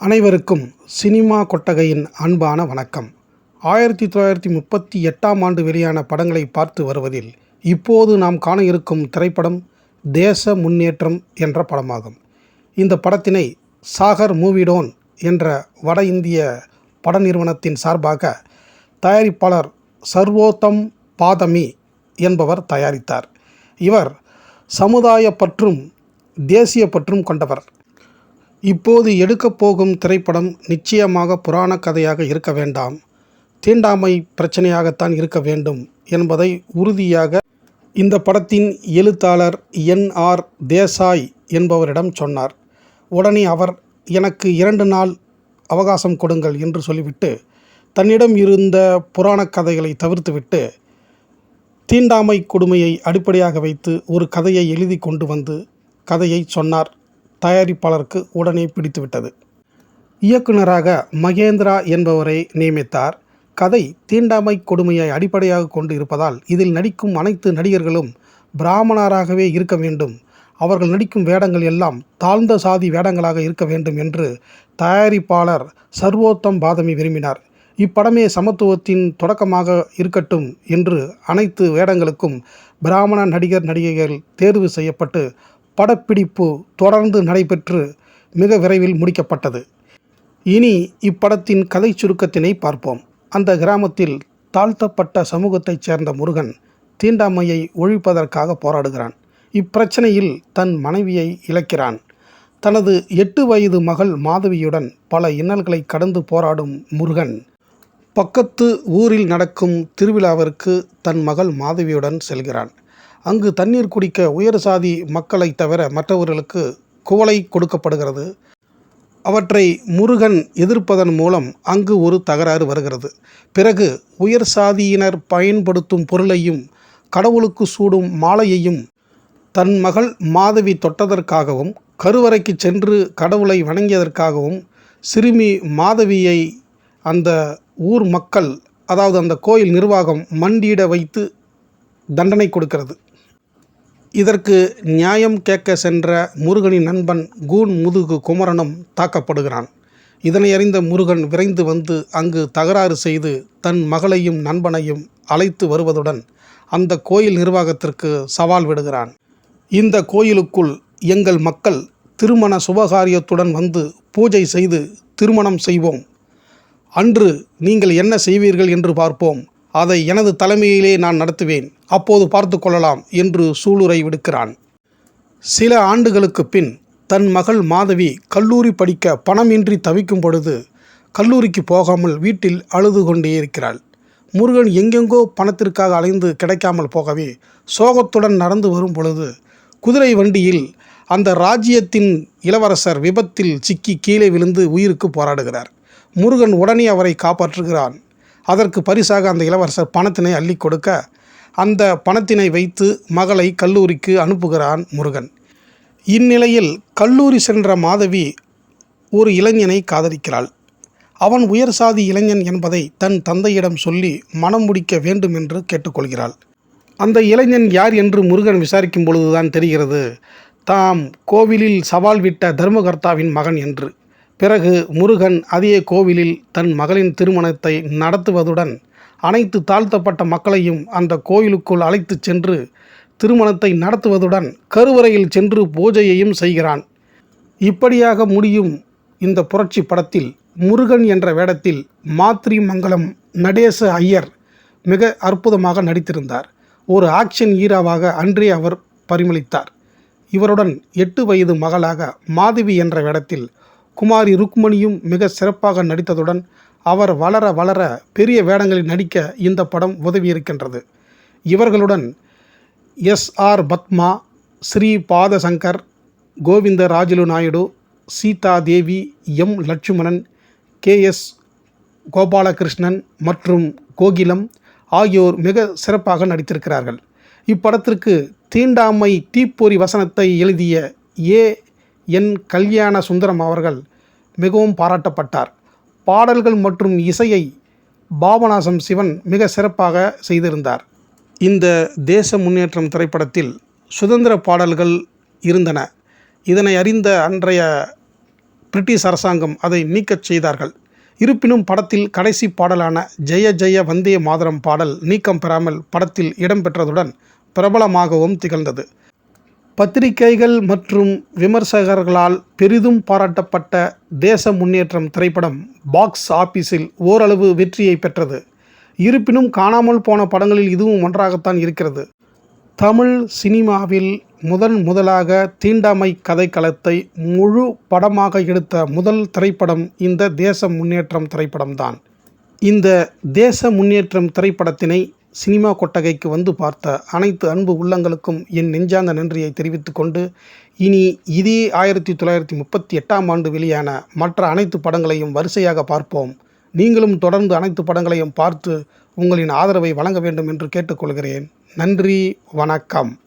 அனைவருக்கும் சினிமா கொட்டகையின் அன்பான வணக்கம். ஆயிரத்தி தொள்ளாயிரத்தி முப்பத்தி எட்டாம் ஆண்டு வெளியான படங்களை பார்த்து வருவதில் இப்போது நாம் காண இருக்கும் திரைப்படம் தேச முன்னேற்றம் என்ற படமாகும். இந்த படத்தினை சாகர் மூவிடோன் என்ற வட இந்திய பட நிறுவனத்தின் சார்பாக தயாரிப்பாளர் சர்வோத்தம் பாதமி என்பவர் தயாரித்தார். இவர் சமுதாய பற்றும் தேசிய பற்றும் கொண்டவர். இப்போது எடுக்கப் போகும் திரைப்படம் நிச்சயமாக புராண கதையாக இருக்க வேண்டாம். தீண்டாமை பிரச்சனையாகத்தான் இருக்க வேண்டும் என்பதை உறுதியாக இந்த படத்தின் எழுத்தாளர் என் ஆர் தேசாய் என்பவரிடம் சொன்னார். உடனே அவர் எனக்கு இரண்டு நாள் அவகாசம் கொடுங்கள் என்று சொல்லிவிட்டு தன்னிடம் இருந்த புராணக் கதைகளை தவிர்த்துவிட்டு தீண்டாமை கொடுமையை அடிப்படையாக வைத்து ஒரு கதையை எழுதி கொண்டு வந்து கதையை சொன்னார். தயாரிப்பாளருக்கு உடனே பிடித்துவிட்டது. இயக்குனராக மகேந்திரா என்பவரை நியமித்தார். கதை தீண்டாமை கொடுமையை அடிப்படையாக கொண்டு இருப்பதால் இதில் நடிக்கும் அனைத்து நடிகர்களும் பிராமணராகவே இருக்க வேண்டும். அவர்கள் நடிக்கும் வேடங்கள் எல்லாம் தாழ்ந்த சாதி வேடங்களாக இருக்க வேண்டும் என்று தயாரிப்பாளர் சர்வோத்தம் பாதமி விரும்பினார். இப்படமே சமத்துவத்தின் தொடக்கமாக இருக்கட்டும் என்று அனைத்து வேடங்களுக்கும் பிராமண நடிகர் நடிகைகள் தேர்வு செய்யப்பட்டு படப்பிடிப்பு தொடர்ந்து நடைபெற்று மிக விரைவில் முடிக்கப்பட்டது. இனி இப்படத்தின் கதை சுருக்கத்தினை பார்ப்போம். அந்த கிராமத்தில் தாழ்த்தப்பட்ட சமூகத்தைச் சேர்ந்த முருகன் தீண்டாமையை ஒழிப்பதற்காக போராடுகிறான். இப்பிரச்சனையில் தன் மனைவியை இழக்கிறான். தனது எட்டு வயது மகள் மாதவியுடன் பல இன்னல்களை கடந்து போராடும் முருகன் பக்கத்து ஊரில் நடக்கும் திருவிழாவிற்கு தன் மகள் மாதவியுடன் செல்கிறான். அங்கு தண்ணீர் குடிக்க உயர் சாதி மக்களை தவிர மற்றவர்களுக்கு குவளை கொடுக்கப்படுகிறது. அவற்றை முருகன் எதிர்ப்பதன் மூலம் அங்கு ஒரு தகராறு வருகிறது. பிறகு உயர் சாதியினர் பயன்படுத்தும் பொருளையும் கடவுளுக்கு சூடும் மாலையையும் தன் மகள் மாதவி தொட்டதற்காகவும் கருவறைக்கு சென்று கடவுளை வணங்கியதற்காகவும் சிறுமி மாதவியை அந்த ஊர் மக்கள் அதாவது அந்த கோயில் நிர்வாகம் மண்டியிட வைத்து தண்டனை கொடுக்கிறது. இதற்கு நியாயம் கேட்க சென்ற முருகனின் நண்பன் கூன் முதுகு குமரனும் தாக்கப்படுகிறான். இதனை அறிந்த முருகன் விரைந்து வந்து அங்கு தகராறு செய்து தன் மகளையும் நண்பனையும் அழைத்து வருவதுடன் அந்த கோயில் நிர்வாகத்திற்கு சவால் விடுகிறான். இந்த கோயிலுக்குள் எங்கள் மக்கள் திருமண சுபகாரியத்துடன் வந்து பூஜை செய்து திருமணம் செய்வோம். அன்று நீங்கள் என்ன செய்வீர்கள் என்று பார்ப்போம். அதை எனது தலைமையிலே நான் நடத்துவேன். அப்போது பார்த்து கொள்ளலாம் என்று சூளுரை விடுக்கிறான். சில ஆண்டுகளுக்கு பின் தன் மகள் மாதவி கல்லூரி படிக்க பணமின்றி தவிக்கும் பொழுது கல்லூரிக்கு போகாமல் வீட்டில் அழுது கொண்டே இருக்கிறாள். முருகன் எங்கெங்கோ பணத்திற்காக அலைந்து கிடைக்காமல் போகவே சோகத்துடன் நடந்து வரும் பொழுது குதிரை வண்டியில் அந்த ராஜ்யத்தின் இளவரசர் விபத்தில் சிக்கி கீழே விழுந்து உயிருக்கு போராடுகிறார். முருகன் உடனே அவரை காப்பாற்றுகிறான். அதற்கு பரிசாக அந்த இளவரசர் பணத்தினை அள்ளி கொடுக்க அந்த பணத்தினை வைத்து மகளை கல்லூரிக்கு அனுப்புகிறான் முருகன். இந்நிலையில் கல்லூரி சென்ற மாதவி ஒரு இளைஞனை காதலிக்கிறாள். அவன் உயர் சாதி இளைஞன் என்பதை தன் தந்தையிடம் சொல்லி மனம் முடிக்க வேண்டும் என்று கேட்டுக்கொள்கிறாள். அந்த இளைஞன் யார் என்று முருகன் விசாரிக்கும் பொழுதுதான் தெரிகிறது. தாம் கோவிலில் சவால் விட்ட தர்மகர்த்தாவின் மகன் என்று. பிறகு முருகன் அதே கோவிலில் தன் மகளின் திருமணத்தை நடத்துவதுடன் அனைத்து தாழ்த்தப்பட்ட மக்களையும் அந்த கோயிலுக்குள் அழைத்து சென்று திருமணத்தை நடத்துவதுடன் கருவறையில் சென்று பூஜையையும் செய்கிறான். இப்படியாக முடியும் இந்த புரட்சி படத்தில் முருகன் என்ற வேடத்தில் மாத்ரி மங்கலம் நடேச ஐயர் மிக அற்புதமாக நடித்திருந்தார். ஒரு ஆக்ஷன் ஹீராவாக அன்றே அவர் பரிமளித்தார். இவருடன் எட்டு வயது மகளாக மாதவி என்ற வேடத்தில் குமாரி ருக்மணியும் மிக சிறப்பாக நடித்ததுடன் அவர் வளர வளர பெரிய வேடங்களில் நடிக்க இந்த படம் உதவியிருக்கின்றது. இவர்களுடன் S R Padma Shri Pathasankar Govinda Rajulu Naidu Sita Devi M Lakshmanan K S Gopalakrishnan மற்றும் கோகிலம் ஆகியோர் மிக சிறப்பாக நடித்திருக்கிறார்கள். இப்படத்திற்கு தீண்டாமை தீப்பொறி வசனத்தை எழுதிய ஏ என் கல்யாண சுந்தரம் அவர்கள் மிகவும் பாராட்டப்பட்டார். பாடல்கள் மற்றும் இசையை பாபநாசம் சிவன் மிக சிறப்பாக செய்திருந்தார். இந்த தேச முன்னேற்றம் திரைப்படத்தில் சுதந்திர பாடல்கள் இருந்தன. இதனை அறிந்த அன்றைய பிரிட்டிஷ் அரசாங்கம் அதை நீக்கச் செய்தார்கள். இருப்பினும் படத்தில் கடைசி பாடலான ஜெய ஜெய வந்தே மாதரம் பாடல் நீக்கம் பெறாமல் படத்தில் இடம்பெற்றதுடன் பிரபலமாகவும் திகழ்ந்தது. பத்திரிகைகள் மற்றும் விமர்சகர்களால் பெரிதும் பாராட்டப்பட்ட தேச முன்னேற்றம் திரைப்படம் பாக்ஸ் ஆபீஸில் ஓரளவு வெற்றியை பெற்றது. இருப்பினும் காணாமல் போன படங்களில் இதுவும் ஒன்றாகத்தான் இருக்கிறது. தமிழ் சினிமாவில் முதன் முதலாக தீண்டாமை கதைக்களத்தை முழு படமாக எடுத்த முதல் திரைப்படம் இந்த தேச முன்னேற்றம் திரைப்படம்தான். இந்த தேச முன்னேற்றம் திரைப்படத்தினை சினிமா கொட்டகைக்கு வந்து பார்த்த அனைத்து அன்பு உள்ளங்களுக்கும் என் நெஞ்சார்ந்த நன்றியை தெரிவித்துக் கொண்டு இனி இதே ஆயிரத்தி தொள்ளாயிரத்தி முப்பத்தி எட்டாம் ஆண்டு வெளியான மற்ற அனைத்து படங்களையும் வரிசையாக பார்ப்போம். நீங்களும் தொடர்ந்து அனைத்து படங்களையும் பார்த்து உங்களின் ஆதரவை வழங்க வேண்டும் என்று கேட்டுக்கொள்கிறேன். நன்றி வணக்கம்.